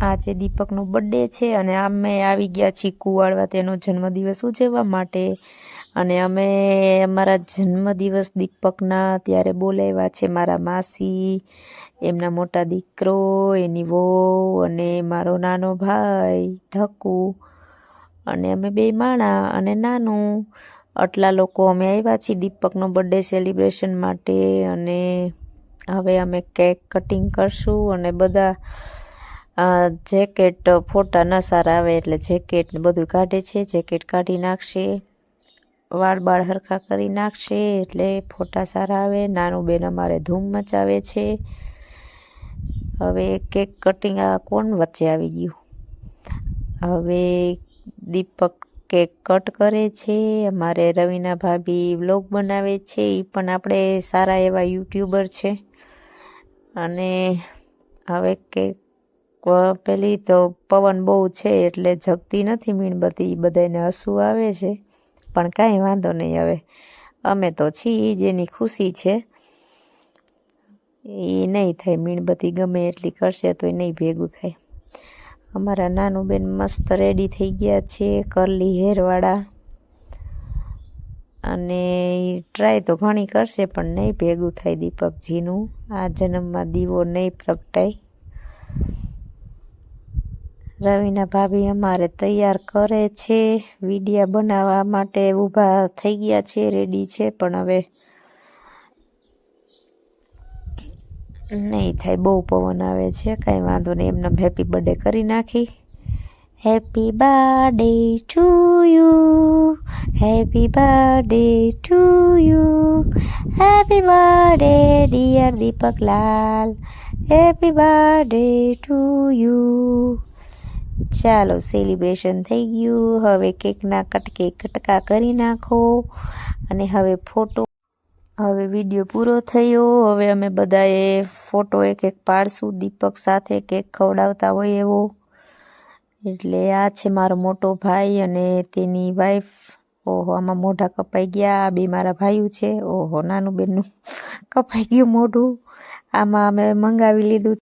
આજે દીપકનો બર્થડે છે અને અમે આવી ગયા છીએ કુવાડવા તેનો જન્મદિવસ ઉજવવા માટે. અને અમે અમારા જન્મદિવસ દીપકના ત્યારે બોલાવ્યા છે મારા માસી, એમના મોટા દીકરો, એની વહુ અને મારો નાનો ભાઈ ધકુ અને અમે બે માણા અને નાનું. આટલા લોકો અમે આવ્યા છીએ દીપકનો બર્થડે સેલિબ્રેશન માટે અને હવે અમે કેક કટિંગ કરશું અને બધા જેકેટ, ફોટા ન સારા આવે એટલે જેકેટ બધું કાઢે છે. જેકેટ કાઢી નાખશે, વાળ બાળ હરખા કરી નાખશે એટલે ફોટા સારા આવે. નાનું બેન અમારે ધૂમ મચાવે છે. હવે કેક કટિંગ આ કોણ વચ્ચે આવી ગયું? હવે દીપક કેક કટ કરે છે. અમારે રવિના ભાભી વ્લોગ બનાવે છે. એ પણ આપણે સારા એવા યુટ્યુબર છે. અને હવે કેક પેલી તો પવન બહુ છે એટલે જગતી નથી મીણબત્તી બધાને હસવું આવે છે. પણ કાંઈ વાંધો નહીં હવે. અમે તો છીએ જેની ખુશી છે. એ નહીં થાય મીણબત્તી ગમે એટલી કરશે તો એ નહીં ભેગું થાય. અમારા નાનું બેન મસ્ત રેડી થઈ ગયા છે કરલી હેરવાળા. અને ટ્રાય તો ઘણી કરશે પણ નહીં ભેગું થાય દીપકજીનું. આ જન્મમાં દીવો નહીં પ્રગટાય. રવિના ભાભી અમારે તૈયાર કરે છે. વિડીયા બનાવવા માટે ઊભા થઈ ગયા છે રેડી છે, પણ હવે નહીં થાય. બહુ પવન આવે છે, કાંઈ વાંધો નહીં. એમને હેપી બર્થડે કરી નાખી. Happy birthday to you happy birthday to you happy birthday dear Deepaklal happy birthday to you ચાલો સેલિબ્રેશન થઈ ગયું. હવે કેકના કટકે કટકા કરી નાખો. અને હવે ફોટો હવે વીડિયો પૂરો થયો. હવે અમે બધાએ ફોટો એક એક પાડશું. દીપક સાથે કેક ખવડાવતા હોય એવો. એટલે આ છે મારો મોટો ભાઈ અને તેની વાઈફ ઓહો, આમાં મોઢા કપાઈ ગયા. આ બે મારા ભાઈઓ છે. ઓહો, નાનું બેનનું કપાઈ ગયું મોઢું. આમાં અમે મંગાવી લીધું.